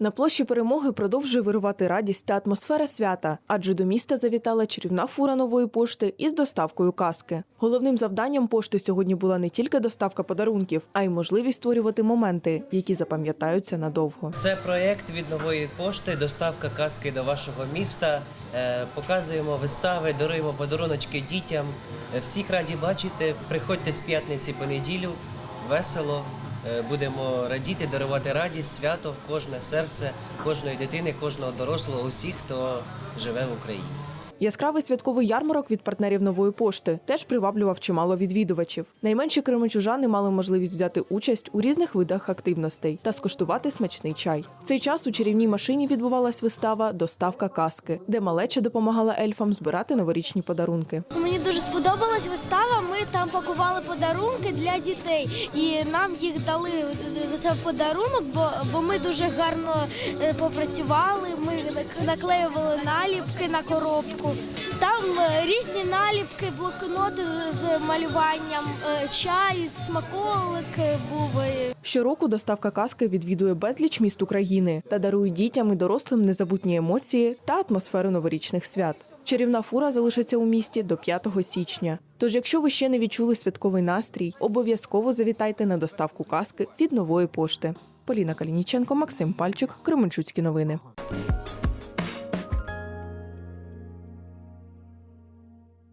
На площі перемоги продовжує вирувати радість та атмосфера свята, адже до міста завітала чарівна фура нової пошти із доставкою каски. Головним завданням пошти сьогодні була не тільки доставка подарунків, а й можливість створювати моменти, які запам'ятаються надовго. Це проєкт від нової пошти, доставка казки до вашого міста. Е, Показуємо вистави, даруємо подаруночки дітям. Е, Всіх раді бачити. Приходьте з п'ятниці по неділю. Весело. Е, Будемо радіти, дарувати радість, свято в кожне серце кожної дитини, кожного дорослого, усіх, хто живе в Україні. Яскравий святковий ярмарок від партнерів нової пошти теж приваблював чимало відвідувачів. Найменші кременчужани мали можливість взяти участь у різних видах активностей та скуштувати смачний чай. В цей час у чарівній машині відбувалась вистава Доставка казки, де малеча допомагала ельфам збирати новорічні подарунки. Мені дуже сподобалась вистава. Ми там пакували подарунки для дітей, і нам їх дали е, в подарунок, бо, бо ми дуже гарно е, попрацювали. Ми наклеювали наліпки на коробку. Там е, різні наліпки, блокноти з, малюванням, е, чай, смаколик був. е, Щороку доставка казки відвідує безліч міст України та дарує дітям і дорослим незабутні емоції та атмосферу новорічних свят. Чарівна фура залишиться у місті до 5 січня. Тож, якщо ви ще не відчули святковий настрій, обов'язково завітайте на доставку казки від нової пошти. Поліна Калініченко, Максим Пальчик, Кременчуцькі новини.